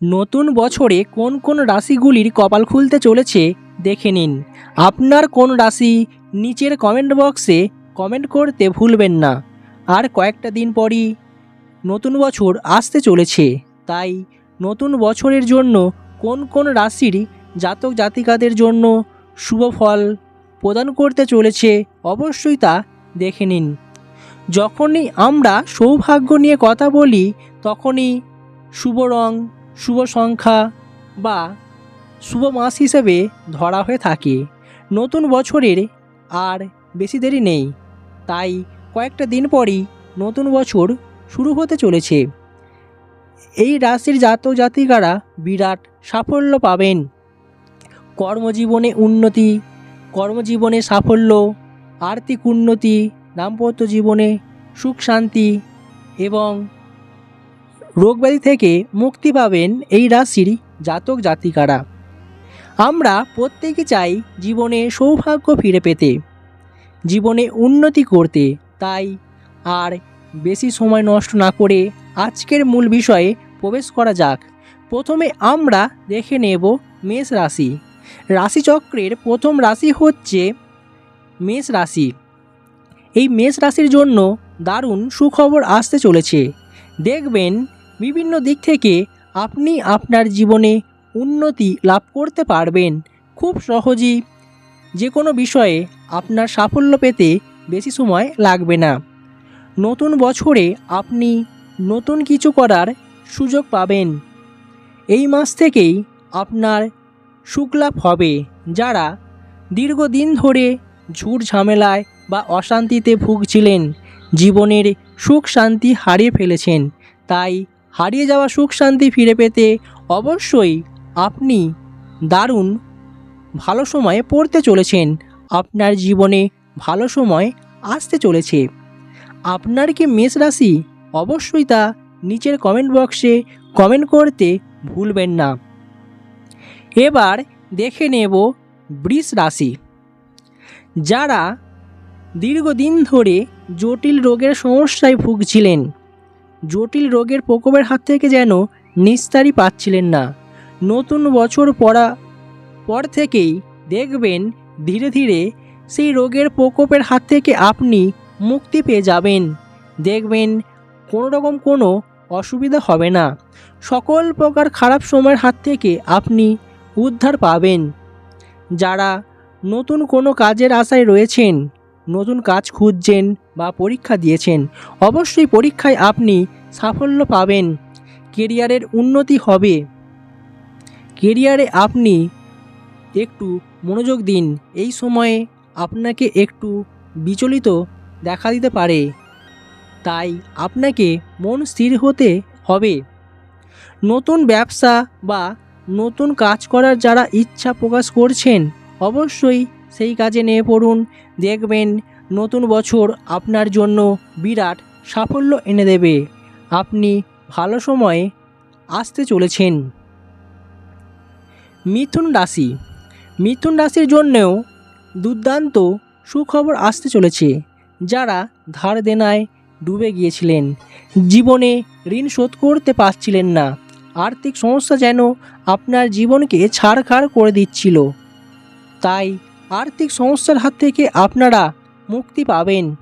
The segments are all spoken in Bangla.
নতুন বছরে কোন কোন রাশিগুলির কপাল খুলতে চলেছে দেখে নিন। আপনার কোন রাশি নিচের কমেন্ট বক্সে কমেন্ট করতে ভুলবেন না। আর কয়েকটা দিন পরই নতুন বছর আসতে চলেছে। তাই নতুন বছরের জন্য কোন কোন রাশির জাতক জাতিকাদের জন্য শুভ ফল প্রদান করতে চলেছে অবশ্যই তা দেখে নিন। যখনই আমরা সৌভাগ্য নিয়ে কথা বলি, তখনই শুভ রং শুভ সংখ্যা বা শুভ মাস হিসেবে ধরা হয়ে থাকে। নতুন বছরের আর বেশি দেরি নেই। তাই কয়েকটা দিন পরই নতুন বছর শুরু হতে চলেছে। এই রাশির জাতক জাতিকারা বিরাট সাফল্য পাবেন। কর্মজীবনে উন্নতি, কর্মজীবনে সাফল্য, আর্থিক উন্নতি, দাম্পত্য জীবনে সুখ শান্তি এবং রোগব্যাধি থেকে মুক্তি পাবেন এই রাশির জাতক জাতিকারা। আমরা প্রত্যেকে চাই জীবনে সৌভাগ্য ফিরে পেতে, জীবনে উন্নতি করতে, তাই আর বেশি সময় নষ্ট না করে আজকের মূল বিষয়ে প্রবেশ করা যাক। প্রথমে আমরা দেখে নেব মেষ রাশি। রাশিচক্রের প্রথম রাশি হচ্ছে মেষ রাশি। এই মেষ রাশির জন্য দারুণ সুখবর আসতে চলেছে। দেখবেন বিভিন্ন দিক থেকে আপনি আপনার জীবনে উন্নতি লাভ করতে পারবেন। খুব সহজেই যে কোনো বিষয়ে আপনার সাফল্য পেতে বেশি সময় লাগবে না। নতুন বছরে আপনি নতুন কিছু করার সুযোগ পাবেন। এই মাস থেকেই আপনার সুখ লাভ হবে। যারা দীর্ঘদিন ধরে ঝুট ঝামেলায় বা অশান্তিতে ভুগছিলেন, জীবনের সুখ শান্তি হারিয়ে ফেলেছেন, তাই হারিয়ে যাওয়া সুখ শান্তি ফিরে পেতে অবশ্যই আপনি দারুণ ভালো সময়ে পড়তে চলেছেন। আপনার জীবনে ভালো সময় আসতে চলেছে। আপনার কি মেষ রাশি? অবশ্যই তা নিচের কমেন্ট বক্সে কমেন্ট করতে ভুলবেন না। এবার দেখে নেব বৃষ রাশি। যারা দীর্ঘদিন ধরে জটিল রোগের সমস্যায় ভুগছিলেন জটিল রোগের প্রকোপের হাত থেকে যেন নিস্তারি পাচ্ছিলেন না। নতুন বছর পড়া, পর থেকেই দেখবেন ধীরে ধীরে সেই রোগের প্রকোপের হাত থেকে আপনি মুক্তি পেয়ে যাবেন। দেখবেন কোনো রকম কোনো অসুবিধা হবে না। সকল প্রকার খারাপ সময়ের হাত থেকে আপনি উদ্ধার পাবেন। যারা নতুন কোনো কাজের আশায় রয়েছেন, নতুন কাজ খুঁজছেন বা পরীক্ষা দিয়েছেন। অবশ্যই পরীক্ষায় আপনি সাফল্য পাবেন। কেরিয়ারের উন্নতি হবে। কেরিয়ারে আপনি একটু মনোযোগ দিন। এই সময়ে আপনাকে একটু বিচলিত দেখা দিতে পারে। তাই আপনাকে মন স্থির হতে হবে। নতুন ব্যবসা বা নতুন কাজ করার যারা ইচ্ছা প্রকাশ করছেন, অবশ্যই সেই কাজে নিয়ে পড়ুন। দেখবেন নতুন বছর আপনার জন্য বিরাট সাফল্য এনে দেবে। আপনি ভালো সময়ে আসতে চলেছেন। মিথুন রাশি। মিথুন রাশির জন্যেও দুর্দান্ত সুখবর আসতে চলেছে, যারা ধার দেনায় ডুবে গিয়েছিলেন। জীবনে ঋণ শোধ করতে পারছিলেন না। আর্থিক সমস্যা যেন আপনার জীবনকে ছাড়খাড় করে দিচ্ছিল। তাই আর্থিক সমস্যার হাত থেকে আপনারা মুক্তি পাবেন।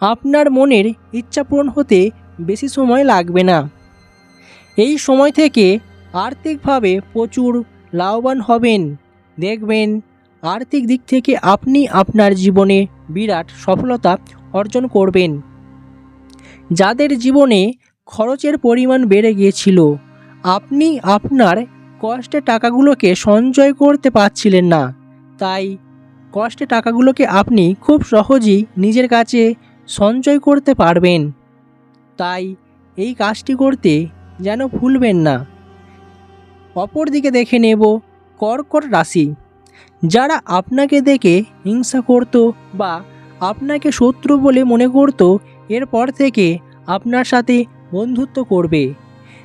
আপনার মনের ইচ্ছা পূরণ হতে বেশি সময় লাগবে না। এই সময় থেকে আর্থিকভাবে প্রচুর লাভবান হবেন। দেখবেন, আর্থিক দিক থেকে আপনি আপনার জীবনে বিরাট সফলতা অর্জন করবেন। যাদের জীবনে খরচের পরিমাণ বেড়ে গিয়েছিল, আপনি আপনার কষ্টের টাকাগুলোকে সঞ্চয় করতে পারছিলেন না। তাই কষ্টের টাকাগুলোকে আপনি খুব সহজেই নিজের কাছে সঞ্চয় করতে পারবেন। তাই এই কাজটি করতে যেন ভুলবেন না। অপরদিকে দেখে নেব কর্কট রাশি। যারা আপনাকে দেখে হিংসা করত বা আপনাকে শত্রু বলে মনে করত, এরপর থেকে আপনার সাথে বন্ধুত্ব করবে।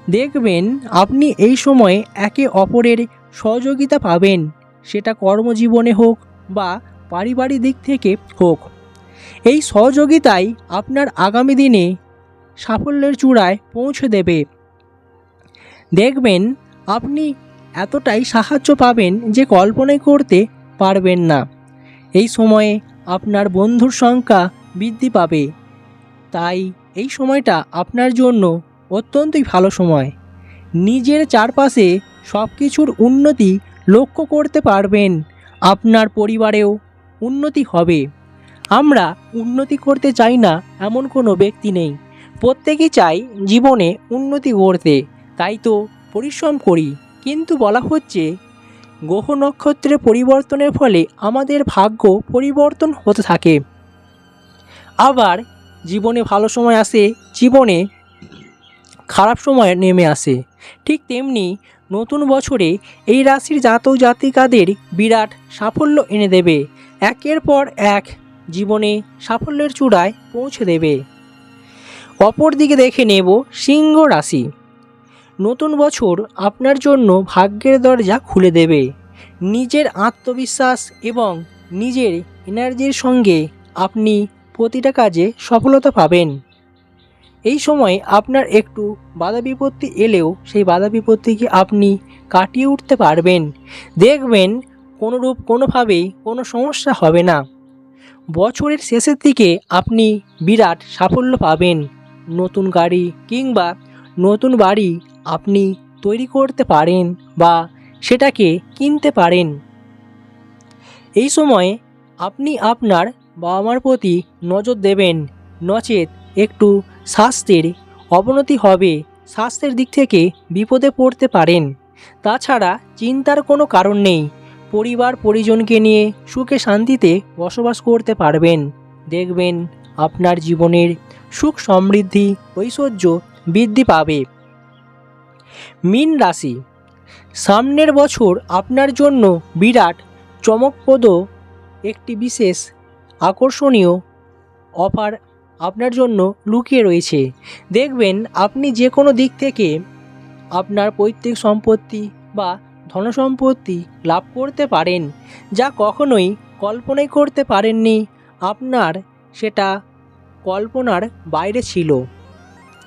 দেখবেন আপনি এই সময়ে একে অপরের সহযোগিতা পাবেন। সেটা কর্মজীবনে হোক বা পারিবারিক দিক থেকে হোক। এই সহযোগিতাই আপনার আগামী দিনে সাফল্যের চূড়ায় পৌঁছে দেবে। দেখবেন, আপনি এতটাই সাহায্য পাবেন যে কল্পনাই করতে পারবেন না। এই সময়ে আপনার বন্ধুর সংখ্যা বৃদ্ধি পাবে। তাই এই সময়টা আপনার জন্য অত্যন্তই ভালো সময়। নিজের চারপাশে সব কিছুর উন্নতি লক্ষ্য করতে পারবেন। আপনার পরিবারেও উন্নতি হবে। আমরা উন্নতি করতে চাই না এমন কোনো ব্যক্তি নেই। প্রত্যেকেই চাই জীবনে উন্নতি করতে। তাই তো পরিশ্রম করি। কিন্তু বলা হচ্ছে, গ্রহ নক্ষত্রের পরিবর্তনের ফলে আমাদের ভাগ্য পরিবর্তন হতে থাকে। আবার জীবনে ভালো সময় আসে, জীবনে খারাপ সময় নেমে আসে। ঠিক তেমনি নতুন বছরে এই রাশির জাতক জাতিকাদের বিরাট সাফল্য এনে দেবে। একের পর এক জীবনে সাফল্যের চূড়ায় পৌঁছে দেবে। অপরদিকে দেখে নেব সিংহ রাশি। নতুন বছর আপনার জন্য ভাগ্যের দরজা খুলে দেবে। নিজের আত্মবিশ্বাস এবং নিজের এনার্জির সঙ্গে আপনি প্রতিটা কাজে সফলতা পাবেন। এই সময় আপনার একটু বাধা বিপত্তি এলেও সেই বাধা বিপত্তিকে আপনি কাটিয়ে উঠতে পারবেন। দেখবেন কোনোরূপ কোনোভাবেই কোনো সমস্যা হবে না। বছরের শেষের দিকে আপনি বিরাট সাফল্য পাবেন। নতুন গাড়ি কিংবা নতুন বাড়ি আপনি তৈরি করতে পারেন বা সেটাকে কিনতে পারেন। এই সময় আপনি আপনার বাবা মার প্রতি নজর দেবেন। নচেত একটু স্বাস্থ্যের অবনতি হবে, স্বাস্থ্যের দিক থেকে বিপদে পড়তে পারেন। তাছাড়া চিন্তার কোনো কারণ নেই। পরিবার, পরিজনকে নিয়ে সুখে শান্তিতে বসবাস করতে পারবেন। দেখবেন আপনার জীবনের সুখ সমৃদ্ধি, ঐশ্বর্য বৃদ্ধি পাবে। মীন রাশি, সামনের বছর আপনার জন্য বিরাট চমকপ্রদ একটি বিশেষ আকর্ষণীয় অফার আপনার জন্য লুকিয়ে রয়েছে। দেখবেন আপনি যে কোনো দিক থেকে আপনার পৈতৃক সম্পত্তি বা ধনসম্পত্তি লাভ করতে পারেন, যা কখনোই কল্পনাই করতে পারেননি। আপনার সেটা কল্পনার বাইরে ছিল।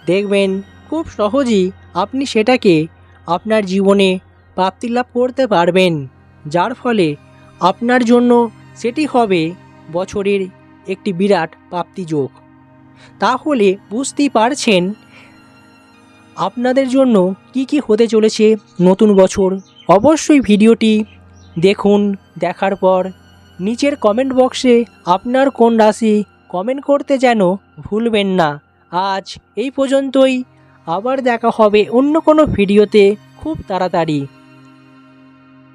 দেখবেন খুব সহজেই আপনি সেটাকে আপনার জীবনে প্রাপ্তি লাভ করতে পারবেন, যার ফলে আপনার জন্য সেটি হবে বছরের একটি বিরাট প্রাপ্তিযোগ তাহলে বুঝতেই পারছেন আপনাদের জন্য কি কি হতে চলেছে নতুন বছর। অবশ্যই ভিডিওটি দেখুন, দেখার পর নিচের কমেন্ট বক্সে আপনার কোন রাশি কমেন্ট করতে যেন ভুলবেন না। আজ এই পর্যন্তই। আবার দেখা হবে অন্য কোনো ভিডিওতে খুব তাড়াতাড়ি।